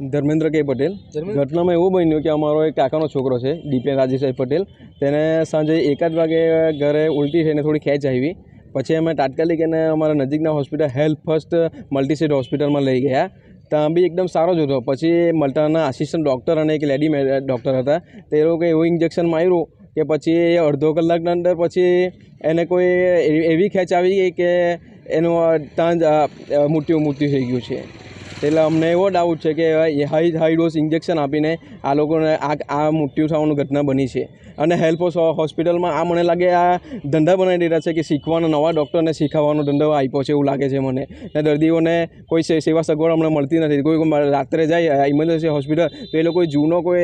ધર્મેન્દ્ર કે પટેલ. ઘટનામાં એવું બન્યું કે અમારો એક કાકાનો છોકરો છે દીપેન રાજેશભાઈ પટેલ. તેને સાંજે એકાદ વાગે ઘરે ઉલટી થઈને થોડી ખેંચ આવી. પછી અમે તાત્કાલિક એને અમારા નજીકના હોસ્પિટલ હેલ્થ ફર્સ્ટ મલ્ટીસીટ હોસ્પિટલમાં લઈ ગયા. ત્યાં બી એકદમ સારો જ હતો. પછી મલ્ટાના આસિસ્ટન્ટ ડૉક્ટર અને એક લેડી ડૉક્ટર હતા. તે લોકોએ એવું ઇન્જેક્શન માર્યું કે પછી અડધો કલાકના અંદર પછી એને કોઈ એવી- ખેંચ આવી ગઈ કે એનું ત્યાં જ મૃત્યુ મૃત્યુ થઈ ગયું છે. એટલે અમને એવો ડાઉટ છે કે હાઈ હાઈ ડોઝ ઇન્જેક્શન આપીને આ લોકોને આ આ મૃત્યુ થવાની ઘટના બની છે. અને હેલ્પ હોસ્પિટલમાં આ મને લાગે આ ધંધા બનાવી દીધા છે કે શીખવાનો નવા ડૉક્ટરને શીખવવાનો ધંધો આપ્યો છે એવું લાગે છે મને. અને દર્દીઓને કોઈ સેવા સગવડ હમણાં મળતી નથી. કોઈ રાત્રે જાય ઇમરજન્સી હોસ્પિટલ તો એ લોકો જૂનો કોઈ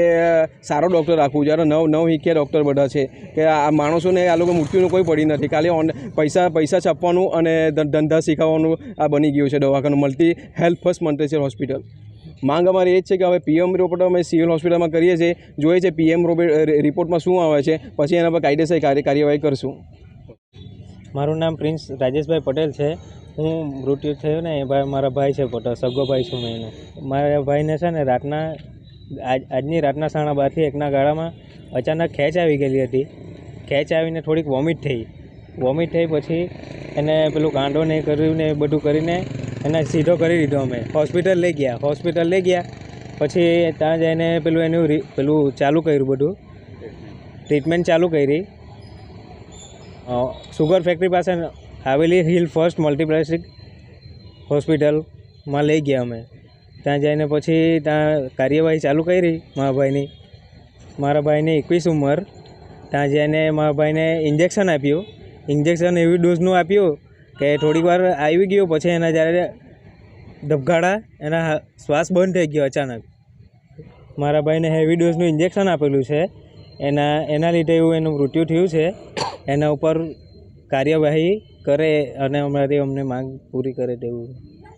સારો ડૉક્ટર રાખવું જ્યારે નવ નવ હિખ્યા ડૉક્ટર બધા છે કે આ માણસોને, આ લોકો મૃત્યુનું કોઈ પડી નથી. ખાલી ઓન પૈસા પૈસા છાપવાનું અને ધંધા શીખવવાનું આ બની ગયું છે દવાખાનું. મળતી હેલ્પ ફર્સ્ટ મલ્ટીસેર હોસ્પિટલ. માંગ અમારી એ જ છે કે હવે પીએમ રિપોર્ટ અમે સિવિલ હોસ્પિટલમાં કરીએ છીએ, જોઈએ છે પીએમ રિપોર્ટમાં શું આવે છે, પછી એના પર કાયદેસર કાર્ય, કાર્યવાહી કરશું. મારું નામ પ્રિન્સ રાજેશભાઈ પટેલ છે. હું મૃત્યુ થયું ને, એ ભાઈ મારા ભાઈ છે પટેલ, સગો ભાઈ છું મેં મારા ભાઈને છે ને રાતના, આજ, આજની રાતના સાડા બારથી એકના ગાળામાં અચાનક ખેંચ આવી ગયેલી હતી. ખેંચ આવીને થોડીક વોમિટ થઈ. વોમિટ થઈ પછી એને પેલું કાંડો ને કર્યું ને એ બધું કરીને એને સીધો કરી દીધો અમે. હોસ્પિટલ લઈ ગયા. હોસ્પિટલ લઈ ગયા. પછી ત્યાં જઈને પેલું એનું પેલું ચાલુ કર્યું બધું. ટ્રીટમેન્ટ ચાલુ કરી. સુગર ફેક્ટરી પાસે આવેલી હિલ ફર્સ્ટ મલ્ટીપ્લેક્સિક હોસ્પિટલમાં લઈ ગયા અમે. ત્યાં જઈને પછી ત્યાં કાર્યવાહી ચાલુ કરી મારા ભાઈની મારા ભાઈને એકવીસ ઉંમર. ત્યાં જઈને મારા ભાઈને ઇન્જેક્શન આપ્યું. ઇન્જેક્શન એવી ડોઝનું આપ્યું કે થોડીક વાર આવી ગયો, પછી એના જ્યારે ધબકાડા, એના શ્વાસ બંધ થઈ ગયો અચાનક. મારા ભાઈને હેવી ડોઝનું ઇન્જેક્શન આપેલું છે. એના એના લીધે એવું એનું મૃત્યુ થયું છે. એના ઉપર કાર્યવાહી કરે અને અમારી અમને માંગ પૂરી કરે તેવું.